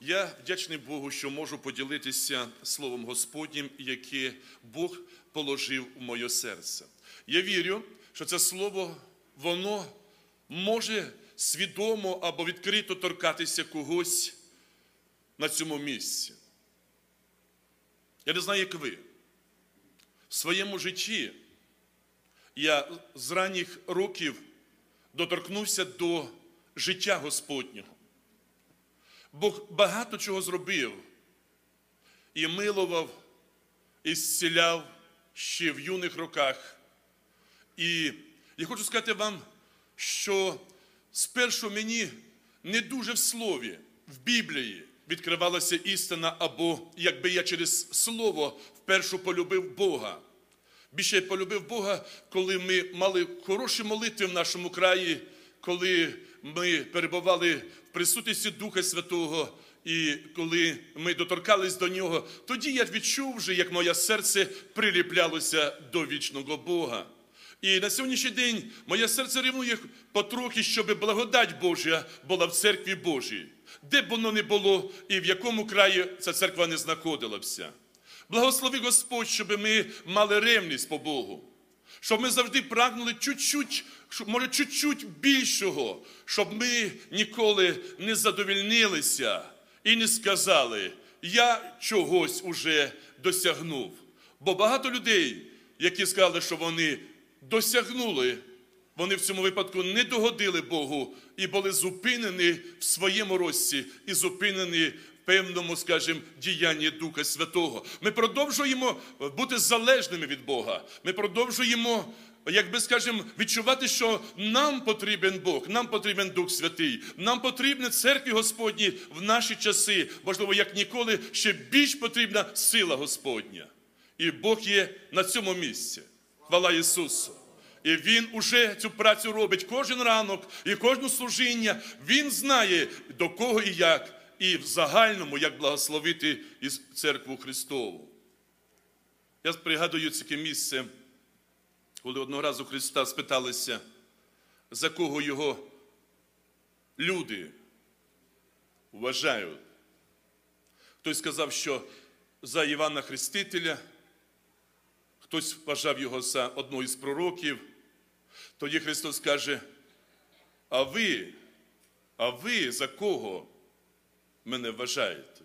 Я вдячний Богу, що можу поділитися Словом Господнім, яке Бог положив в моє серце. Я вірю, що це слово, воно може свідомо або відкрито торкатися когось на цьому місці. Я не знаю, як ви. В своєму житті я з ранніх років доторкнувся до життя Господнього. Бог багато чого зробив і милував, і зціляв ще в юних роках. І я хочу сказати вам, що спершу мені не дуже в слові, в Біблії відкривалася істина, або якби я через слово вперше полюбив Бога. Більше я полюбив Бога, коли ми мали хороші молитви в нашому краї, коли ми перебували в присутності Духа Святого, і коли ми доторкались до нього, тоді я відчув вже, як моє серце приліплялося до вічного Бога. І на сьогоднішній день моє серце рівнує потрохи, щоб благодать Божа була в церкві Божій, де б воно не було і в якому краї ця церква не знаходилася. Благослови Господь, щоб ми мали ревність по Богу, щоб ми завжди прагнули чуть-чуть, може, чуть-чуть більшого, щоб ми ніколи не задовільнилися і не сказали, я чогось уже досягнув. Бо багато людей, які сказали, що вони досягнули, вони в цьому випадку не догодили Богу і були зупинені в своєму розці і зупинені в певному, скажімо, діянні Духа Святого. Ми продовжуємо бути залежними від Бога. Ми продовжуємо. Якби скажемо, відчувати, що нам потрібен Бог, нам потрібен Дух Святий, нам потрібні церкві Господні в наші часи, можливо, як ніколи, ще більш потрібна сила Господня. І Бог є на цьому місці. Хвала Ісусу! І Він уже цю працю робить кожен ранок і кожне служіння. Він знає, до кого і як, і в загальному, як благословити церкву Христову. Я пригадую таке місце, коли одного разу Христа спиталися, за кого його люди вважають. Хтось сказав, що за Івана Хрестителя, хтось вважав його за одного із пророків. Тоді Христос каже, а ви, а ви за кого мене вважаєте?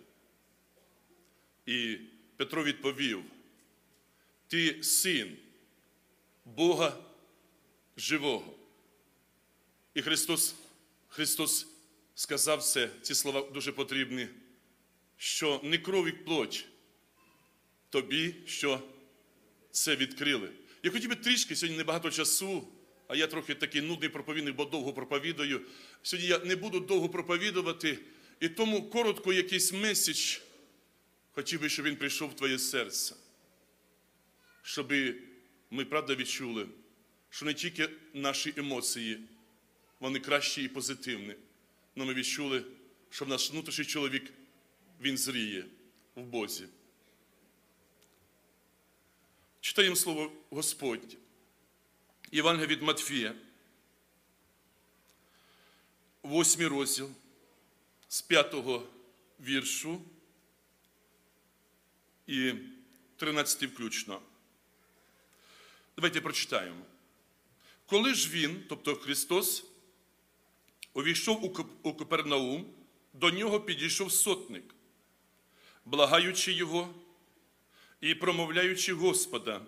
І Петро відповів, ти син Бога живого. І Христос, Христос сказав це, ці слова дуже потрібні, що не кров і плоть тобі, що це відкрили. Я хотів би трішки, сьогодні небагато часу, а я трохи такий нудний проповідник, бо довго проповідаю. Сьогодні я не буду довго проповідувати, і тому коротко якийсь меседж, хотів би, щоб він прийшов в твоє серце. Щоб ми правда відчули, що не тільки наші емоції, вони кращі і позитивні, але ми відчули, що в наш внутрішній чоловік, він зріє в Бозі. Читаємо слово Господнє. Євангелія від Матфія, 8 розділ з 5 віршу і 13 включно. Давайте прочитаємо. Коли ж він, тобто Христос, увійшов у Капернаум, до нього підійшов сотник, благаючи його і промовляючи Господа,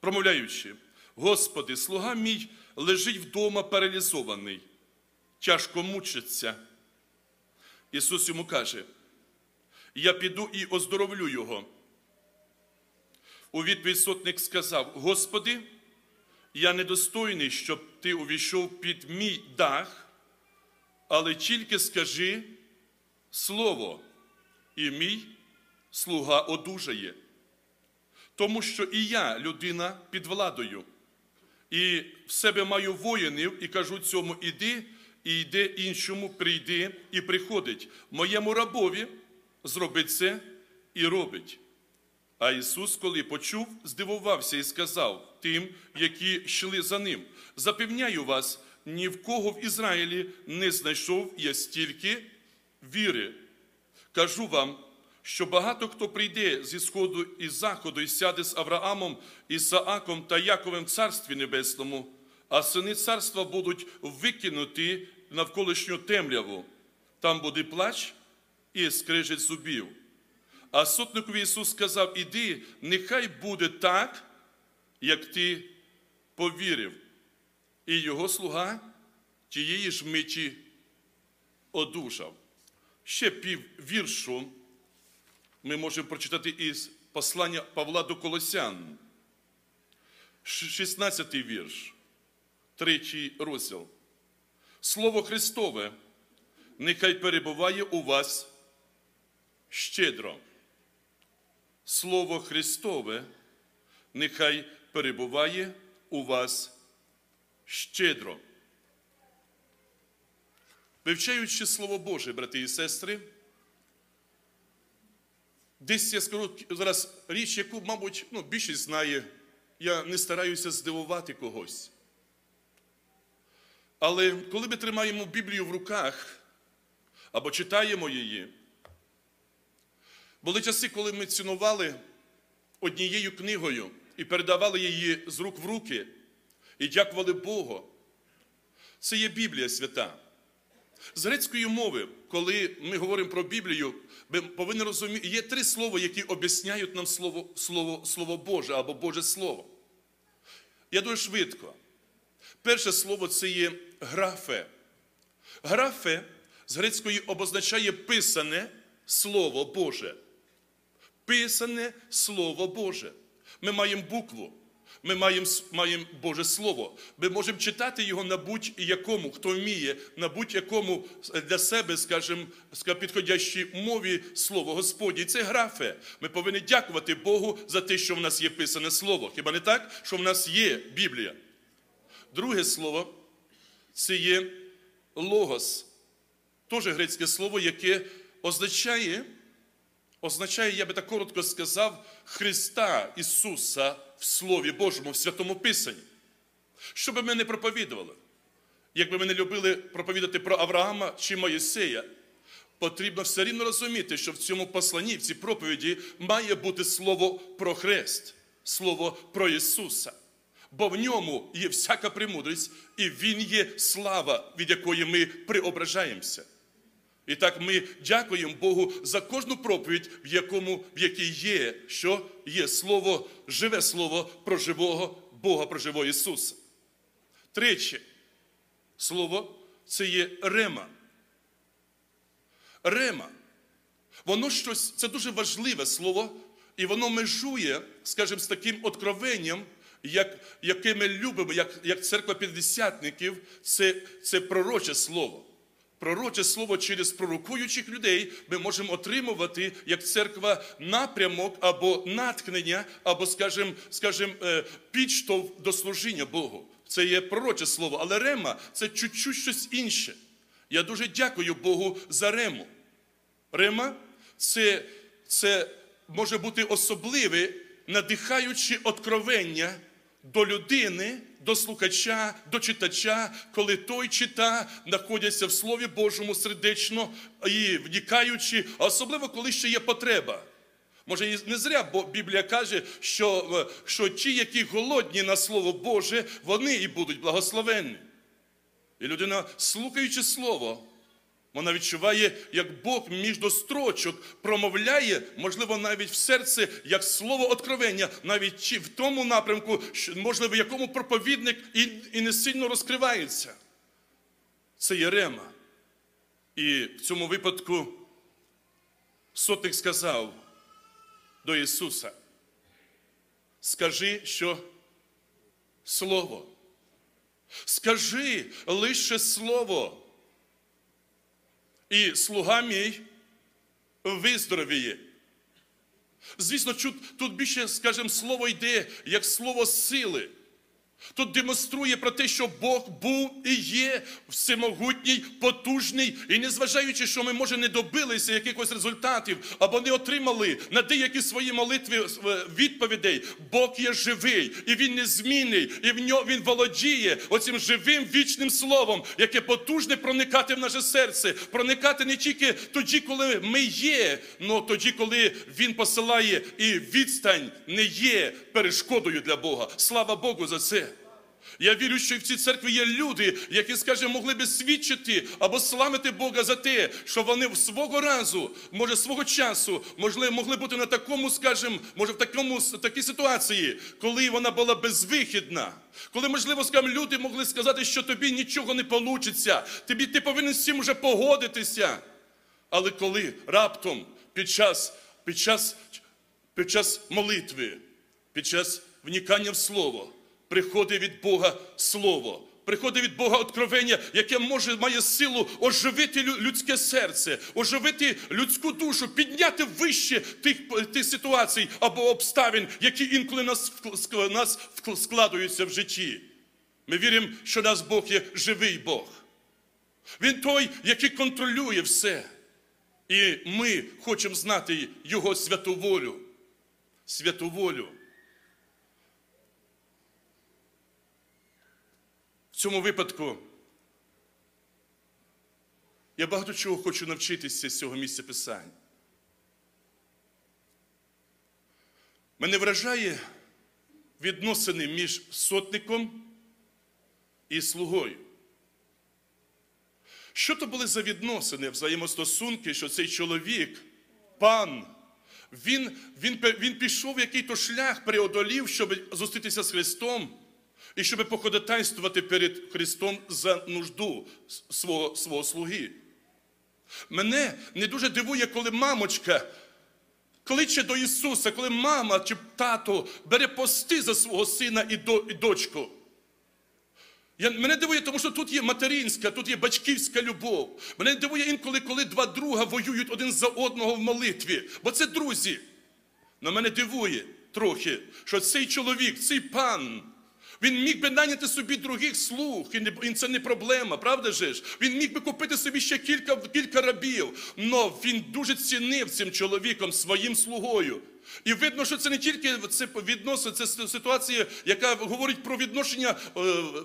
промовляючи, Господи, слуга мій лежить вдома паралізований, тяжко мучиться. Ісус йому каже: Я піду і оздоровлю його. У відповідь сотник сказав: Господи, я недостойний, щоб ти увійшов під мій дах, але тільки скажи слово, і мій слуга одужає. Тому що і я людина під владою, і в себе маю воїнів, і кажу цьому іди, і йде іншому, прийди і приходить. Моєму рабові зробить це і робить. А Ісус, коли почув, здивувався і сказав тим, які йшли за ним: Запевняю вас, ні в кого в Ізраїлі не знайшов я стільки віри Кажу вам, що багато хто прийде зі сходу і заходу і сяде з Авраамом, Ісааком та Яковим в Царстві Небесному, а сини царства будуть викинуті навколишню темряву. Там буде плач і скрижить зубів. А сотникові Ісус сказав: Іди, нехай буде так, як ти повірив. І його слуга тієї ж миті одужав. Ще пів віршу ми можемо прочитати із послання Павла до Колосян. 16 вірш, третій розділ. Слово Христове нехай перебуває у вас щедро. Слово Христове нехай перебуває у вас щедро. Вивчаючи Слово Боже, брати і сестри, десь я скажу зараз річ, яку, мабуть, ну, більшість знає, я не стараюся здивувати когось. Але коли ми тримаємо Біблію в руках або читаємо її, були часи, коли ми цінували однією книгою і передавали її з рук в руки, і дякували Богу. Це є Біблія свята. З грецької мови, коли ми говоримо про Біблію, ми повинні розуміти, є три слова, які об'ясняють нам слово, слово, слово Боже або Боже Слово. Я дуже швидко. Перше слово це є графе. Графе з грецької обозначає писане Слово Боже. Писане Слово Боже. Ми маємо букву. Ми маємо маємо Боже Слово. Ми можемо читати його на будь-якому, хто вміє, на будь-якому для себе, скажімо, підходящій мові Слово Господні. І це графе. Ми повинні дякувати Богу за те, що в нас є писане Слово. Хіба не так, що в нас є Біблія? Друге слово це є логос. Теж грецьке слово, яке означає, означає, я би так коротко сказав, Христа Ісуса в Слові Божому, в Святому Писанні. Що би ми не проповідували, якби ми не любили проповідати про Авраама чи Моїсея, потрібно все рівно розуміти, що в цьому посланні, в цій проповіді має бути слово про Хрест, слово про Ісуса. Бо в ньому є всяка премудрість, і Він є слава, від якої ми преображаємося. І так ми дякуємо Богу за кожну проповідь, в якому, в якій є, що є слово, живе слово про живого Бога, про живого Ісуса. Третє слово це є рема. Рема. Воно щось, це дуже важливе слово, і воно межує, скажімо, з таким откровенням, як, яке ми любимо, як як церква п'ятдесятників, це, це пророче слово. Пророче слово через пророкуючих людей ми можемо отримувати як церква напрямок або натхнення, або, скажімо, скажімо, підштовх до служіння Богу. Це є пророче слово, але рема це чуть-чуть щось інше. Я дуже дякую Богу за рему. Рема це, це може бути особливе, надихаюче откровення до людини, до слухача, до читача, коли той чита, знаходяться в Слові Божому сердечно і вникаючи, а особливо коли ще є потреба. Може, і не зря, бо Біблія каже, що, що ті, які голодні на Слово Боже, вони і будуть благословенні. І людина, слухаючи Слово, вона відчуває, як Бог між до строчок промовляє, можливо, навіть в серце, як слово откровення, навіть в тому напрямку, можливо, в якому проповідник і, і не сильно розкривається. Це є рема. І в цьому випадку сотник сказав до Ісуса: скажи, що Слово. Скажи лише Слово і слуга мій виздоровіє. Звісно, тут більше, скажімо, слово йде як слово сили. Тут демонструє про те, що Бог був і є всемогутній, потужний, і незважаючи, що ми, може, не добилися якихось результатів або не отримали на деякі свої молитви е, відповідей, Бог є живий, і Він незмінний, і в нього Він володіє оцим живим вічним словом, яке потужне проникати в наше серце, проникати не тільки тоді, коли ми є, але тоді, коли Він посилає, і відстань не є перешкодою для Бога. Слава Богу за це. Я вірю, що і в цій церкві є люди, які, скажімо, могли би свідчити або славити Бога за те, що вони в свого разу, може, свого часу, можливо, могли бути на такому, скажімо, може, в такому такій ситуації, коли вона була безвихідна. Коли, можливо, скажімо, люди могли сказати, що тобі нічого не вийде, тобі ти повинен з цим вже погодитися. Але коли раптом під час, під час, під час молитви, під час вникання в Слово, приходить від Бога Слово, приходить від Бога откровення, яке може має силу оживити людське серце, оживити людську душу, підняти вище тих, тих ситуацій або обставин, які інколи нас, нас складуються в житті. Ми віримо, що наш Бог є живий Бог. Він той, який контролює все. І ми хочемо знати Його святу волю. Святу волю. Цьому випадку я багато чого хочу навчитися з цього місця Писання. Мене вражає відносини між сотником і слугою. Що то були за відносини, взаємостосунки, що цей чоловік, пан, він, він, він пішов який-то шлях, преодолів, щоб зустрітися з Христом і щоб походатайствувати перед Христом за нужду свого, свого слуги. Мене не дуже дивує, коли мамочка кличе до Ісуса, коли мама чи тато бере пости за свого сина і, до, і дочку. Я, мене дивує, тому що тут є материнська, тут є батьківська любов. Мене дивує інколи, коли два друга воюють один за одного в молитві, бо це друзі. Но мене дивує трохи, що цей чоловік, цей пан, він міг би наняти собі других слуг, і, це не проблема, правда же ж? Він міг би купити собі ще кілька, кілька рабів, але він дуже цінив цим чоловіком своїм слугою. І видно, що це не тільки це відносин, це ситуація, яка говорить про відношення, е,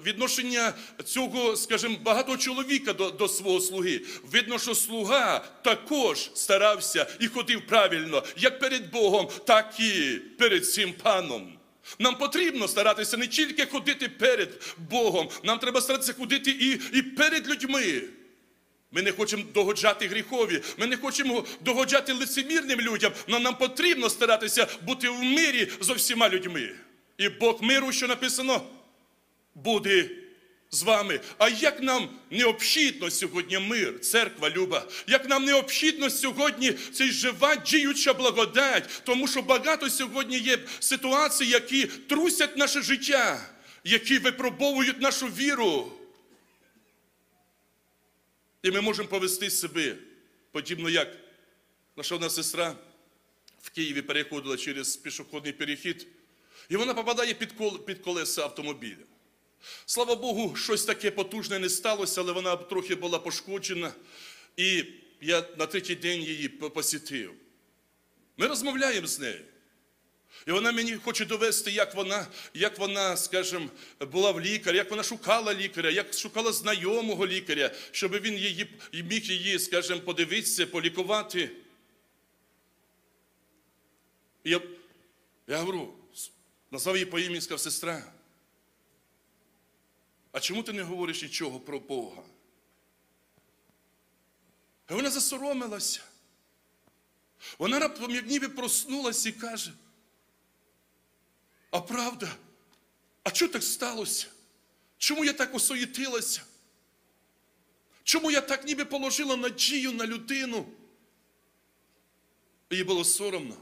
відношення цього, скажімо, багатого чоловіка до, до свого слуги. Видно, що слуга також старався і ходив правильно, як перед Богом, так і перед цим паном. Нам потрібно старатися не тільки ходити перед Богом, нам треба старатися ходити і, і перед людьми. Ми не хочемо догоджати гріхові, ми не хочемо догоджати лицемірним людям, але нам потрібно старатися бути в мирі з всіма людьми. І Бог миру, що написано, буде з вами. А як нам необхідно сьогодні мир, церква люба, як нам необхідно сьогодні цей жива діюча благодать, тому що багато сьогодні є ситуацій, які трусять наше життя, які випробовують нашу віру. І ми можемо повести себе, подібно як наша одна сестра в Києві переходила через пішохідний перехід, і вона попадає під, колеса автомобіля. Слава Богу, щось таке потужне не сталося, але вона трохи була пошкоджена. І я на третій день її посітив. Ми розмовляємо з нею. І вона мені хоче довести, як вона, як вона, скажімо, була в лікаря, як вона шукала лікаря, як шукала знайомого лікаря, щоб він її, міг її, скажімо, подивитися, полікувати. Я, я говорю, назвав її по ім'я сказав, сестра, а чому ти не говориш нічого про Бога? І вона засоромилася. Вона раптом, як ніби проснулася і каже, а правда, а чого так сталося? Чому я так осуєтилася? Чому я так ніби положила надію на людину? Їй було соромно.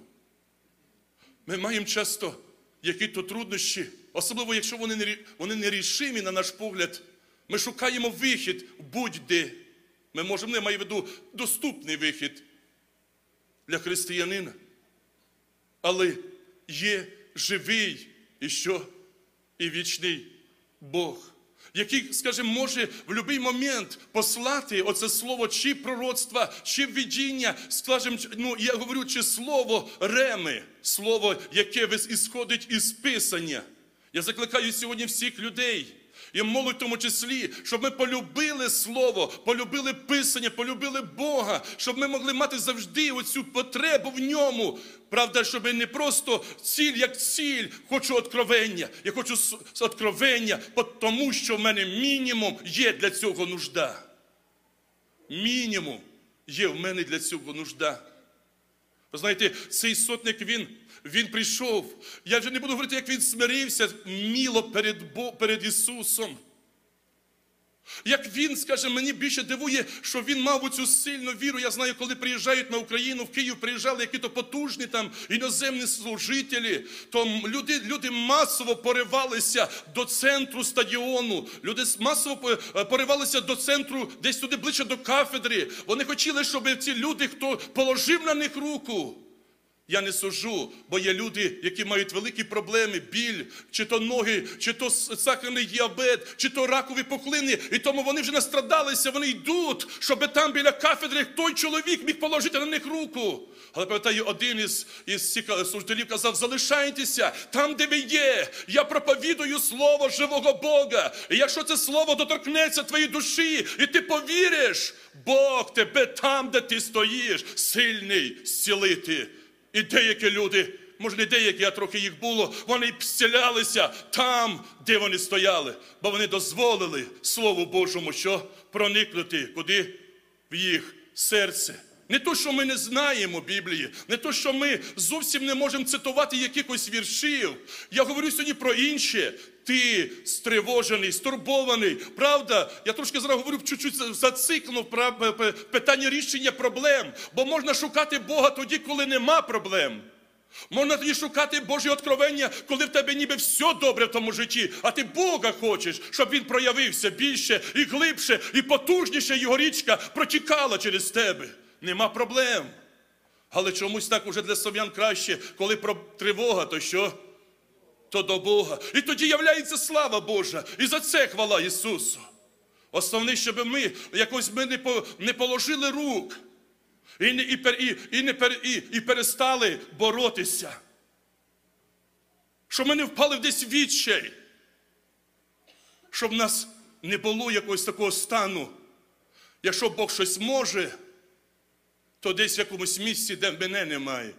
Ми маємо часто які-то труднощі, особливо якщо вони не, вони нерішимі, на наш погляд. Ми шукаємо вихід будь-де. Ми можемо, не маю в виду доступний вихід для християнина. Але є живий і що? І вічний Бог, який, скажімо, може в будь-який момент послати оце слово чи пророцтва, чи видіння, скажімо, ну я говорю, чи слово реми, слово, яке ісходить із Писання. Я закликаю сьогодні всіх людей. І молодь в тому числі, щоб ми полюбили Слово, полюбили Писання, полюбили Бога, щоб ми могли мати завжди оцю потребу в ньому. Правда, щоб не просто ціль як ціль, хочу откровення. Я хочу откровення, тому що в мене мінімум є для цього нужда. Мінімум є в мене для цього нужда. Ви знаєте, цей сотник він, він прийшов. Я вже не буду говорити, як він смирився міло перед, Бо- перед Ісусом. Як він, скаже, мені більше дивує, що він мав оцю сильну віру. Я знаю, коли приїжджають на Україну, в Київ приїжджали які-то потужні там іноземні служителі, то люди, люди масово поривалися до центру стадіону. Люди масово е, поривалися до центру, десь туди ближче до кафедри. Вони хотіли, щоб ці люди, хто положив на них руку. Я не сужу, бо є люди, які мають великі проблеми, біль, чи то ноги, чи то сахарний діабет, чи то ракові пухлини, і тому вони вже настрадалися, вони йдуть, щоб там біля кафедри той чоловік міг положити на них руку. Але пам'ятаю, один із, із цих служителів казав: залишайтеся там, де ви є. Я проповідую слово живого Бога. І якщо це слово доторкнеться твоєї душі, і ти повіриш, Бог тебе там, де ти стоїш, сильний зцілити. І деякі люди, може не деякі, а трохи їх було, вони зцілялися там, де вони стояли, бо вони дозволили Слову Божому, що проникнути куди в їх серце. Не то, що ми не знаємо Біблії, не то, що ми зовсім не можемо цитувати якихось віршів. Я говорю сьогодні про інше. Ти стривожений, стурбований. Правда, я трошки зараз говорю чуть-чуть п- питання рішення проблем, бо можна шукати Бога тоді, коли нема проблем. Можна тоді шукати Божі откровення, коли в тебе ніби все добре в тому житті, а ти Бога хочеш, щоб він проявився більше і глибше, і потужніше його річка протікала через тебе. Нема проблем. Але чомусь так уже для слов'ян краще, коли про тривога, то що? То до Бога. І тоді являється слава Божа. І за це хвала Ісусу. Основне, щоб ми якось ми не, по, не положили рук і не, і, пер- і, і, не пер, і, і перестали боротися. Щоб ми не впали в десь відчай. Щоб в нас не було якогось такого стану. Якщо Бог щось може, то десь в якомусь місці, де мене немає.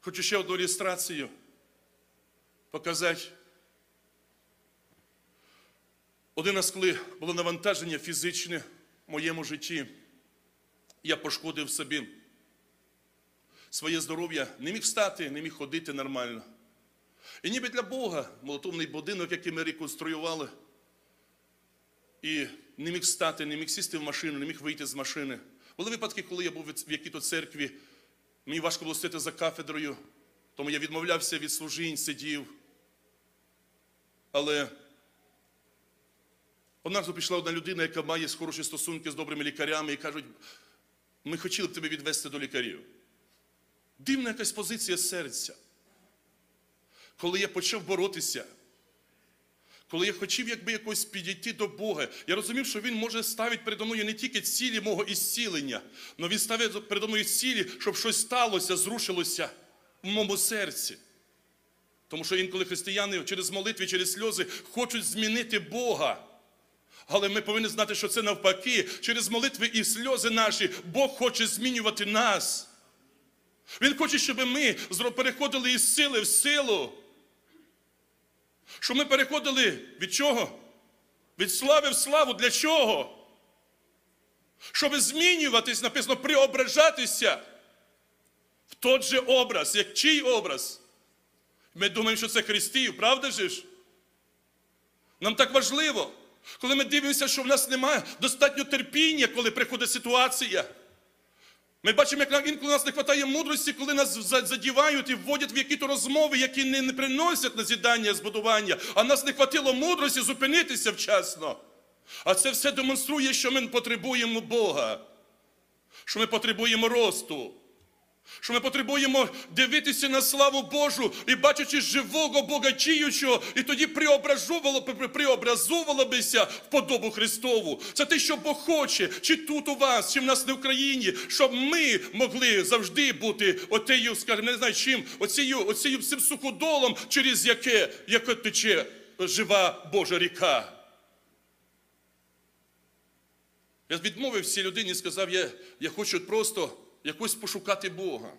Хочу ще одну ілюстрацію показати. Один раз, коли було навантаження фізичне в моєму житті, я пошкодив собі своє здоров'я, не міг встати, не міг ходити нормально. І ніби для Бога молотовний будинок, який ми реконструювали, і не міг встати, не міг сісти в машину, не міг вийти з машини. Були випадки, коли я був в якій-то церкві, мені важко було сидіти за кафедрою, тому я відмовлявся від служінь, сидів. Але одразу пішла одна людина, яка має хороші стосунки з добрими лікарями, і кажуть, ми хотіли б тебе відвести до лікарів. Дивна якась позиція серця. Коли я почав боротися, коли я хотів якби якось підійти до Бога, я розумів, що Він може ставити передо мною не тільки цілі мого ісцілення, але Він ставить передо мною цілі, щоб щось сталося, зрушилося в моєму серці. Тому що інколи християни через молитви, через сльози хочуть змінити Бога. Але ми повинні знати, що це навпаки, через молитви і сльози наші Бог хоче змінювати нас. Він хоче, щоб ми переходили із сили в силу. Щоб ми переходили від чого? Від слави в славу. Для чого? Щоб змінюватись, написано, преображатися в тот же образ. Як чий образ? Ми думаємо, що це Христів, правда же ж? Нам так важливо, коли ми дивимося, що в нас немає достатньо терпіння, коли приходить ситуація. Ми бачимо, як інколи нас не вистачає мудрості, коли нас задівають і вводять в якісь розмови, які не приносять назідання, збудування, а нас не хватило мудрості зупинитися вчасно. А це все демонструє, що ми потребуємо Бога, що ми потребуємо росту. Що ми потребуємо дивитися на славу Божу і бачачи живого Бога діючого, і тоді преобразовувало бися в подобу Христову. Це те, що Бог хоче, чи тут у вас, чи в нас на Україні, щоб ми могли завжди бути отею, скажімо, не знаю чим, оцією, оцією цим суходолом, через яке, яке тече жива Божа ріка. Я відмовився людині і сказав, я, я хочу просто якось пошукати Бога.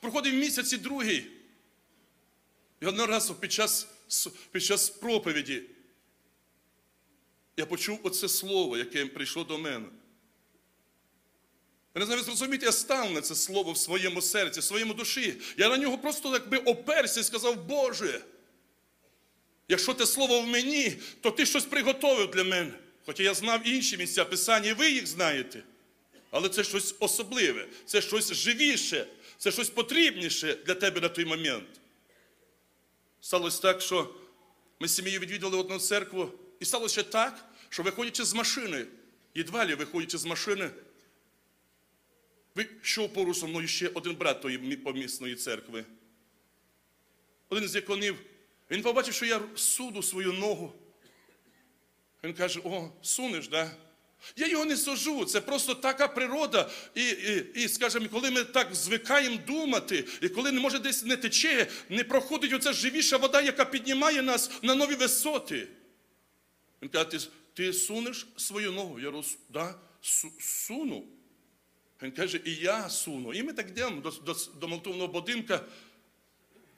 Проходив місяць і другий. І одного разу під час, під час проповіді я почув оце слово, яке прийшло до мене. Ви не знаю, зрозуміти, я став на це слово в своєму серці, в своєму душі. Я на нього просто якби оперся і сказав, Боже, якщо те слово в мені, то ти щось приготовив для мене. Хоча я знав інші місця Писання, і ви їх знаєте. Але це щось особливе, це щось живіше, це щось потрібніше для тебе на той момент. Сталося так, що ми з сім'єю відвідали одну церкву, і сталося так, що виходячи з машини, едва ли виходячи з машини, йшов поруч зі мною ще один брат тої помісної церкви. Один з яконів, він побачив, що я суду свою ногу. Він каже: О, сунеш, да? Я його не сужу, це просто така природа. І, і, і скажімо, коли ми так звикаємо думати, і коли не може десь не тече, не проходить оця живіша вода, яка піднімає нас на нові висоти. Він каже, ти, ти сунеш свою ногу? Я роз, да, су, суну. Він каже, і я суну. І ми так йдемо до, до, до молитовного будинка,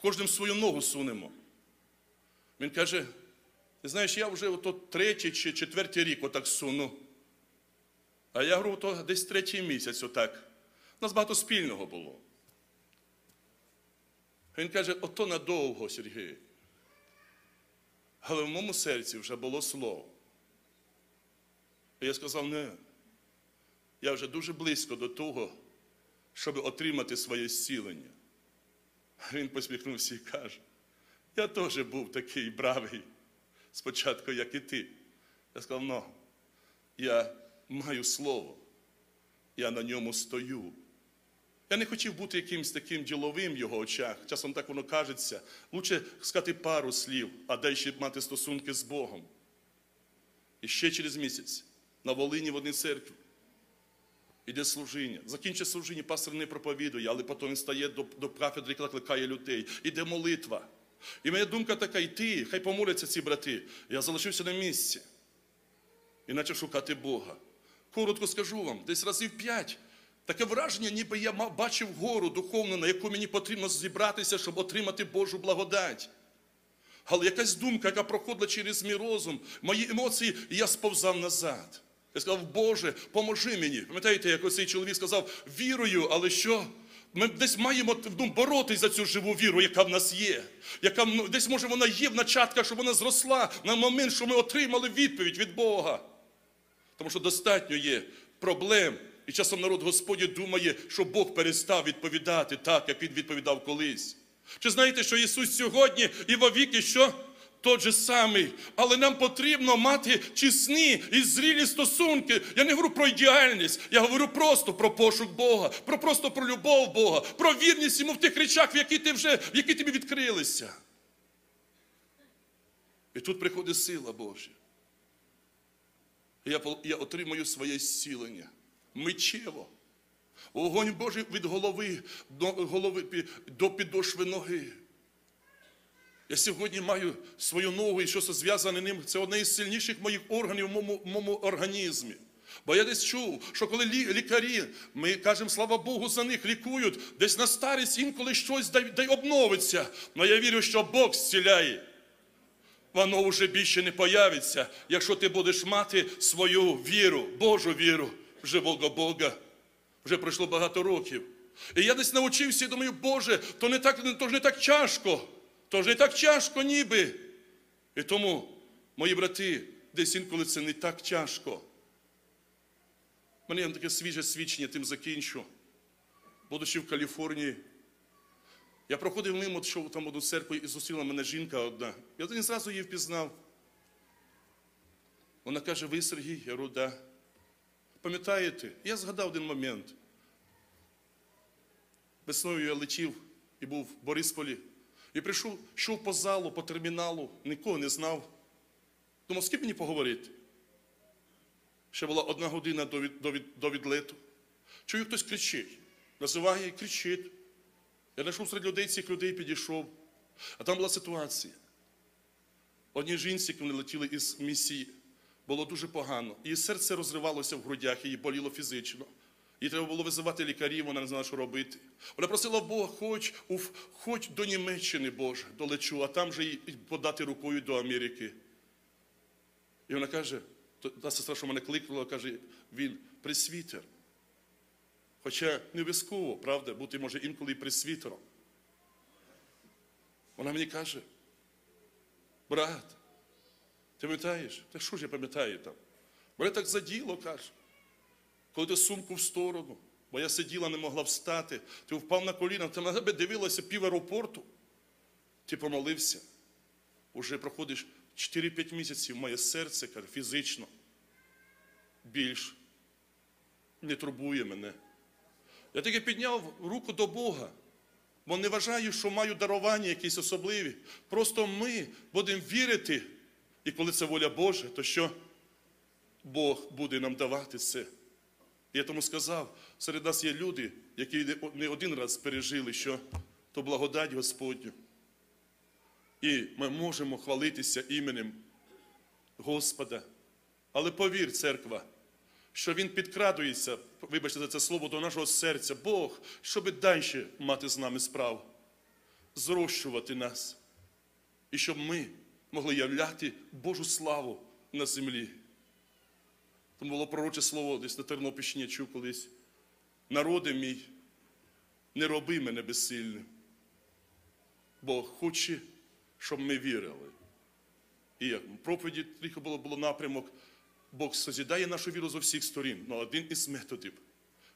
кожним свою ногу сунемо. Він каже, ти знаєш, я вже ото третій чи четвертий рік отак суну. А я говорю, то десь третій місяць отак. У нас багато спільного було. Він каже, ото надовго, Сергій. Але в моєму серці вже було слово. І я сказав, не, я вже дуже близько до того, щоб отримати своє зцілення. Він посміхнувся і каже, я теж був такий бравий спочатку, як і ти. Я сказав, ну, я маю слово, я на ньому стою. Я не хотів бути якимось таким діловим в його очах. Часом так воно кажеться. Лучше сказати пару слів, а ще мати стосунки з Богом. І ще через місяць на Волині в одній церкві іде служіння. Закінчить служіння, пастор не проповідує, але потім він стає до, до кафедри, кликає людей. Іде молитва. І моя думка така йти, хай помоляться ці брати. Я залишився на місці і почав шукати Бога. Коротко скажу вам, десь разів п'ять. Таке враження, ніби я бачив гору духовну, на яку мені потрібно зібратися, щоб отримати Божу благодать. Але якась думка, яка проходила через мій розум, мої емоції, і я сповзав назад. Я сказав, Боже, поможи мені. Пам'ятаєте, як оцей чоловік сказав, вірою, але що? Ми десь маємо ну, боротись за цю живу віру, яка в нас є. Яка ну, Десь, може, вона є в начатках, щоб вона зросла на момент, що ми отримали відповідь від Бога. Тому що достатньо є проблем. І часом народ Господній думає, що Бог перестав відповідати так, як Він відповідав колись. Чи знаєте, що Ісус сьогодні і вовіки що? Тот же самий, але нам потрібно мати чесні і зрілі стосунки. Я не говорю про ідеальність, я говорю просто про пошук Бога, про просто про любов Бога, про вірність йому в тих речах, в які ти вже, в які тобі відкрилися. І тут приходить сила Божа. Я, я отримую своє зцілення миттєво. Огонь Божий від голови до голови до підошви ноги. Я сьогодні маю свою ногу і що зв'язане ним. Це одне із сильніших моїх органів в моєму, моєму організмі. Бо я десь чув, що коли лікарі, ми кажемо, слава Богу, за них лікують, десь на старість інколи щось дай, дай обновиться. Але я вірю, що Бог зціляє. Воно вже більше не появиться, якщо ти будеш мати свою віру, Божу віру в живого Бога. Вже пройшло багато років. І я десь навчився і думаю, Боже, то не так, то ж не так тяжко. То ж не так тяжко ніби. І тому, мої брати, десь інколи це не так тяжко. У мене є таке свіже свідчення, тим закінчу. Будучи в Каліфорнії, я проходив мимо, що там одну церкву і зустріла мене жінка одна. Я тоді зразу її впізнав. Вона каже, ви Сергій, я говорю, да. Пам'ятаєте? Я згадав один момент. Весною я летів і був в Борисполі. І прийшов, йшов по залу, по терміналу, нікого не знав. Думав, з ким мені поговорити? Ще була одна година до, від, до, від, до відлету. Чую, хтось кричить. Називає і кричить. Я знайшов серед людей цих людей, підійшов. А там була ситуація. Одній жінці, коли летіли із місії, було дуже погано. Її серце розривалося в грудях, її боліло фізично. Їй треба було визивати лікарів, вона не знала, що робити. Вона просила Бога, хоч, хоч до Німеччини, Боже, долечу, а там же їй подати рукою до Америки. І вона каже, та сестра, що мене кликнула, каже, він пресвітер. Хоча не обов'язково, правда, бути може інколи і пресвітером. Вона мені каже, брат, ти пам'ятаєш? Та що ж я пам'ятаю там? Мене так заділо, каже. Коли ти сумку в сторону, бо я сиділа, не могла встати, ти впав на коліна, ти на тебе дивилася пів аеропорту, ти помолився. Уже проходиш 4-5 місяців, моє серце, каже, фізично, більш не турбує мене. Я тільки підняв руку до Бога, бо не вважаю, що маю дарування якісь особливі. Просто ми будемо вірити, і коли це воля Божа, то що Бог буде нам давати це. Я тому сказав, серед нас є люди, які не- один раз пережили, що то благодать Господню. І ми можемо хвалитися іменем Господа. Але повір, церква, що Він підкрадується, вибачте за це слово, до нашого серця, Бог, щоб далі мати з нами справу, зрощувати нас, і щоб ми могли являти Божу славу на землі. Тому було пророче слово десь на Тернопільщині чув колись. Народи мій, не роби мене безсильним. Бог хоче, щоб ми вірили. І як проповіді тільки було, було напрямок, Бог созідає нашу віру з усіх сторін. Ну, один із методів,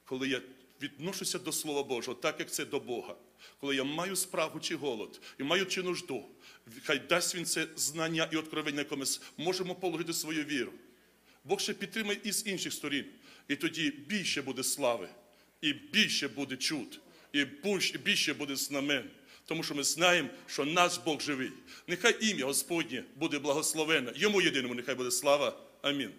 коли я відношуся до Слова Божого, так як це до Бога, коли я маю справу чи голод, і маю чи нужду, хай дасть він це знання і откровення, яке ми можемо положити свою віру. Бог ще підтримає і з інших сторін. І тоді більше буде слави, і більше буде чуд, і більше- буде знамен. Тому що ми знаємо, що наш Бог живий. Нехай ім'я Господнє буде благословенне. Йому єдиному нехай буде слава. Амінь.